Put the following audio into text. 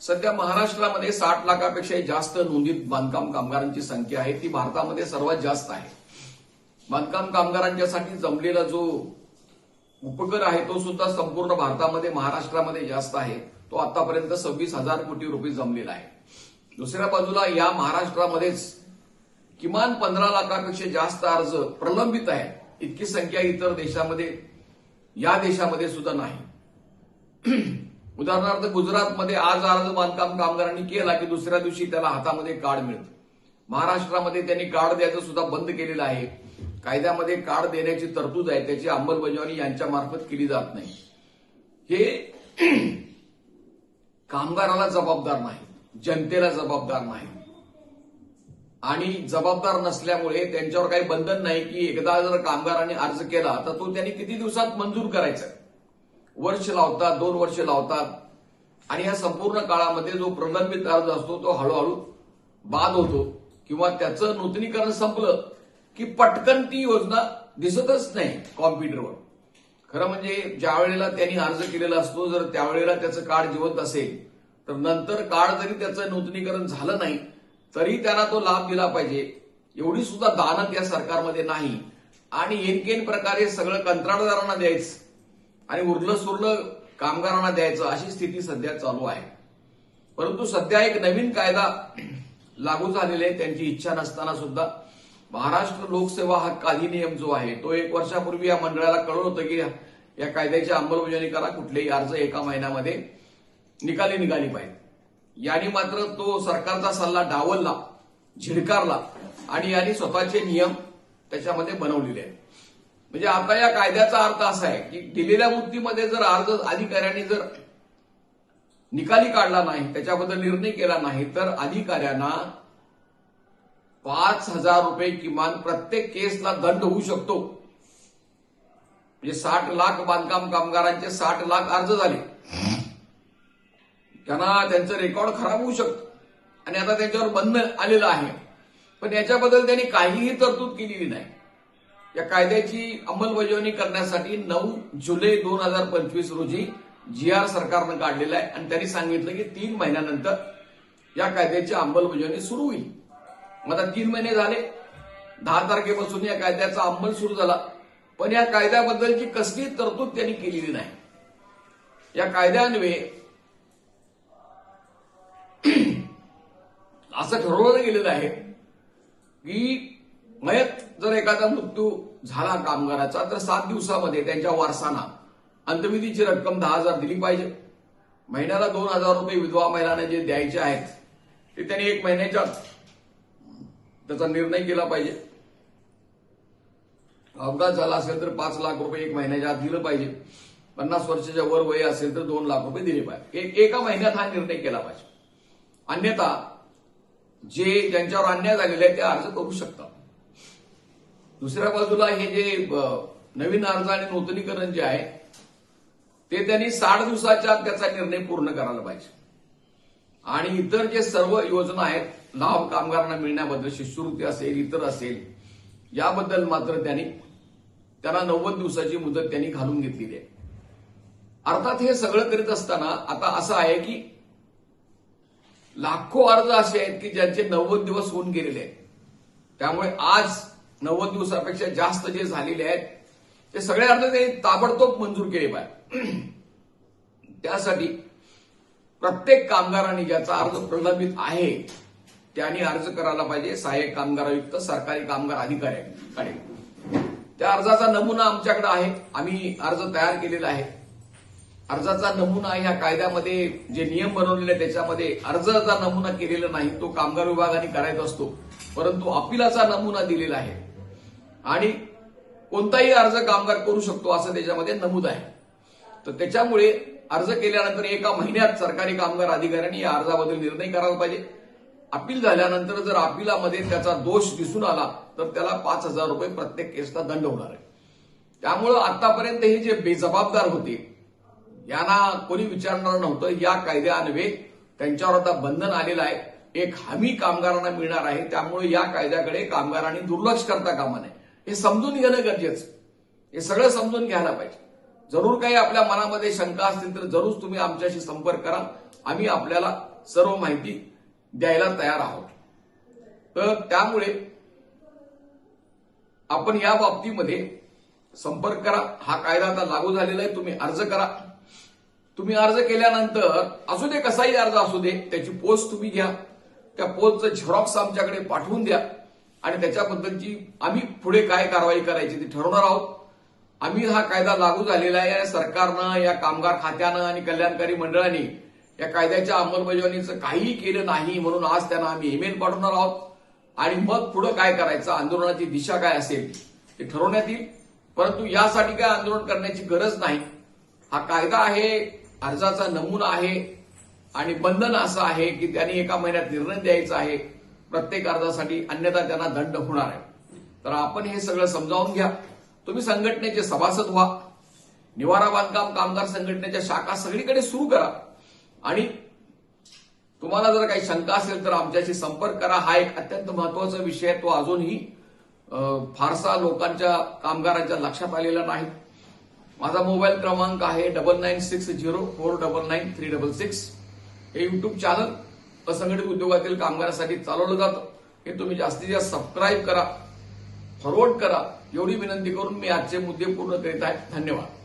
सध्या महाराष्ट्रामध्ये साठ लाखापेक्षा जास्त नोंदीत बांधकाम कामगारांची संख्या आहे. ती भारतामध्ये सर्वात जास्त आहे. बांधकाम कामगारांच्यासाठी जमलेला जो उपकर आहे तो सुद्धा संपूर्ण भारतामध्ये महाराष्ट्रामध्ये जास्त आहे. तो आतापर्यंत सव्वीस हजार कोटी रुपये जमलेला आहे. दुसऱ्या बाजूला या महाराष्ट्रामध्येच किमान पंधरा लाखापेक्षा जास्त अर्ज प्रलंबित आहे. इतकी संख्या इतर देशामध्ये या देशामध्ये सुद्धा नाही. उदाहरणार्थ गुजरातमध्ये आज अर्ज बांधकाम कामगारांनी केला की दुसऱ्या दिवशी त्याला हातामध्ये कार्ड मिळतं. महाराष्ट्रामध्ये त्यांनी कार्ड द्यायचं सुद्धा बंद केलेलं आहे. कायद्यामध्ये कार्ड देण्याची तरतूद आहे त्याची अंमलबजावणी यांच्या मार्फत केली जात नाही. हे कामगाराला जबाबदार नाही जनतेला जबाबदार नाही. आणि जबाबदार नसल्यामुळे त्यांच्यावर काही बंधन नाही की एकदा जर कामगारांनी अर्ज केला तर तो त्यांनी किती दिवसात मंजूर करायचा? वर्ष लावतात दोन वर्ष लावतात. आणि या संपूर्ण काळामध्ये जो प्रलंबित अर्ज असतो तो हळूहळू बाद होतो. किंवा त्याचं नूतनीकरण संपलं की पटकन ती योजना दिसतच नाही कॉम्प्युटरवर खरं म्हणजे ज्या वेळेला त्यांनी अर्ज केलेला असतो जर त्यावेळेला त्याचं कार्ड जिवंत असेल तर नंतर कार्ड जरी त्याचं नूतनीकरण झालं नाही तरी त्यांना तो लाभ दिला पाहिजे. एवढी सुद्धा दानत या सरकारमध्ये नाही. आणि एनकेन प्रकारे सगळं कंत्राटदारांना द्यायचं. आणि उरलं सुरलं कामगारांना द्यायचं अशी स्थिती सध्या चालू आहे. परंतु सध्या एक नवीन कायदा लागू झालेला आहे त्यांची इच्छा नसताना सुद्धा. महाराष्ट्र लोकसेवा हक्क अधिनियम जो आहे तो एक वर्षापूर्वी या मंडळाला कळलं होतं की या कायद्याची अंमलबजावणी करा कुठलेही अर्ज एका महिन्यामध्ये निकाली निघाली पाहिजे. याने मात्र तो सरकारचा सल्ला डावलला झिडकारला आणि यांनी स्वतःचे नियम त्याच्यामध्ये बनवलेले आहेत. म्हणजे आता या कायद्याचा अर्थ असा आहे की दिलेल्या मुद्दीमध्ये जर अर्ज अधिकाऱ्यांनी जर निकाली काढला नाही त्याच्याबद्दल निर्णय केला नाही तर अधिकाऱ्यांना पाच हजार रुपये किमान प्रत्येक केसला दंड होऊ शकतो. म्हणजे साठ लाख बांधकाम कामगारांचे साठ लाख अर्ज झाले. त्यांना त्यांचं रेकॉर्ड खराब होऊ शकतं. आणि आता त्यांच्यावर बंद आलेलं आहे. पण याच्याबद्दल त्यांनी काहीही तरतूद केलेली नाही. या कायद्याची अंमलबजावणी करण्यासाठी नऊ जुलै दोन हजार पंचवीस रोजी जी आर सरकारनं काढलेला आहे. आणि त्यांनी सांगितलं की तीन महिन्यानंतर या कायद्याची अंमलबजावणी सुरू होईल. मग आता तीन महिने झाले. दहा तारखेपासून या कायद्याचा अंमल सुरू झाला. पण या कायद्याबद्दलची कसली तरतूद त्यांनी केलेली नाही. या कायद्यान्वये असं ठरवलं गेलेलं आहे की मयत जर एखादा मृत्यू झाला कामगाराचा तर सात दिवसामध्ये त्यांच्या वारसांना अंतविधीची रक्कम दहा हजार दिली पाहिजे. महिन्याला दोन हजार रुपये विधवा महिलांना जे द्यायचे आहेत ते त्यांनी एक महिन्याच्या त्याचा निर्णय केला पाहिजे. अपघात झाला असेल तर पाच लाख रुपये एक महिन्याच्या आत दिलं पाहिजे. पन्नास वर्षाच्या वर वय असेल तर दोन लाख रुपये दिले पाहिजे. एक एका महिन्यात हा निर्णय केला पाहिजे. अन्यथा जे ज्यांच्यावर अन्याय झालेले आहे ते अर्ज करू शकतात. दुसऱ्या बाजूला हे जे नवीन अर्ज आणि नूतनीकरण जे आहे ते त्यांनी साठ दिवसाच्या आत त्याचा निर्णय पूर्ण करायला पाहिजे. आणि इतर जे सर्व योजना आहेत लाभ कामगारांना मिळण्याबद्दल शिष्यवृत्ती असेल इतर असेल याबद्दल मात्र त्यांनी त्यांना नव्वद दिवसाची मुदत त्यांनी घालून घेतलेली आहे. अर्थात हे सगळं करीत असताना आता असं आहे की लाखो अर्ज असे आहेत की ज्यांचे नव्वद दिवस होऊन गेलेले आहेत. त्यामुळे आज नव्वद दिवसापेक्षा जास्त जे झालेले आहेत ते सगळे अर्ज ते ताबडतोब मंजूर केले पाहिजे. त्यासाठी प्रत्येक कामगारांनी ज्याचा अर्ज प्रलंबित आहे त्यांनी अर्ज करायला पाहिजे. सहाय्यक कामगार आयुक्त सरकारी कामगार अधिकाऱ्याकडे. त्या अर्जाचा नमुना आमच्याकडे आहे. आम्ही अर्ज तयार केलेला आहे. अर्जाचा नमुना ह्या कायद्यामध्ये जे नियम बनवलेले आहेत त्याच्यामध्ये अर्जाचा नमुना केलेला नाही. तो कामगार विभागाने करायचा असतो. परंतु अपिलाचा नमुना दिलेला आहे. आणि कोणताही अर्ज कामगार करू शकतो असं त्याच्यामध्ये नमूद आहे. तर त्याच्यामुळे अर्ज केल्यानंतर एका महिन्यात सरकारी कामगार अधिकाऱ्यांनी या अर्जाबद्दल निर्णय करायला पाहिजे. अपील झाल्यानंतर जर अपिलामध्ये त्याचा दोष दिसून आला तर त्याला पाच हजार रुपये प्रत्येक केसला दंड होणार आहे. त्यामुळं आतापर्यंत हे जे बेजबाबदार होते यांना कोणी विचारणार नव्हतं. या कायद्यान्वये त्यांच्यावर आता बंधन आलेलं आहे. एक हमी कामगारांना मिळणार आहे. त्यामुळे या कायद्याकडे कामगारांनी दुर्लक्ष करता कामा नये. हे समजून घेणं गरजेचं. हे सगळं समजून घ्यायला पाहिजे. जरूर काही आपल्या मनामध्ये शंका असतील तर जरूर तुम्ही आमच्याशी संपर्क करा. आम्ही आपल्याला सर्व माहिती द्यायला तयार आहोत. तर त्यामुळे आपण या बाबतीमध्ये संपर्क करा. हा कायदा आता लागू झालेला आहे. तुम्ही अर्ज करा. तुम्ही अर्ज केल्यानंतर असू दे कसाही अर्ज असू दे. त्याची पोस्ट तुम्ही घ्या. त्या पोस्टचं झेरॉक्स आमच्याकडे पाठवून द्या. आणि त्याच्याबद्दलची आम्ही पुढे काय कारवाई करायची ती ठरवणार आहोत. आम्ही हा कायदा लागू झालेला आहे या सरकारनं या कामगार खात्यानं आणि कल्याणकारी मंडळांनी या कायद्याच्या अंमलबजावणीचं काहीही केलं नाही म्हणून आज त्यांना आम्ही ईमेल पाठवणार आहोत. आणि मग पुढे काय करायचं आंदोलनाची दिशा काय असेल ते ठरवण्यात येईल. परंतु यासाठी काय आंदोलन करण्याची गरज नाही. हा कायदा आहे अर्जाचा नमुना आहे आणि बंधन असं आहे की त्यांनी एका महिन्यात निर्णय द्यायचा आहे. प्रत्येक अर्जासाठी अन्यथा त्यांना दंड होणार आहे. तर आपण हे सगळं समजावून घ्या. तुम्ही संघटनेचे सभासद व्हा. निवारा बांधकाम कामगार संघटनेच्या शाखा सगळीकडे सुरू करा. आणि तुम्हाला जर काही शंका असेल तर आमच्याशी संपर्क करा. हा एक अत्यंत महत्त्वाचा विषय आहे. तो अजूनही फारसा लोकांच्या कामगारांच्या लक्षात आलेला नाही. माझा मोबाईल क्रमांक आहे double nine six zero four double nine three double six. हे युट्यूब चॅनल असंघटित उद्योगातील कामगारांसाठी चालवलं जातं. हे तुम्ही जास्तीत जास्त सबस्क्राईब करा फॉरवर्ड करा. एवढी विनंती करून मी आजचे मुद्दे पूर्ण करीत आहे. धन्यवाद.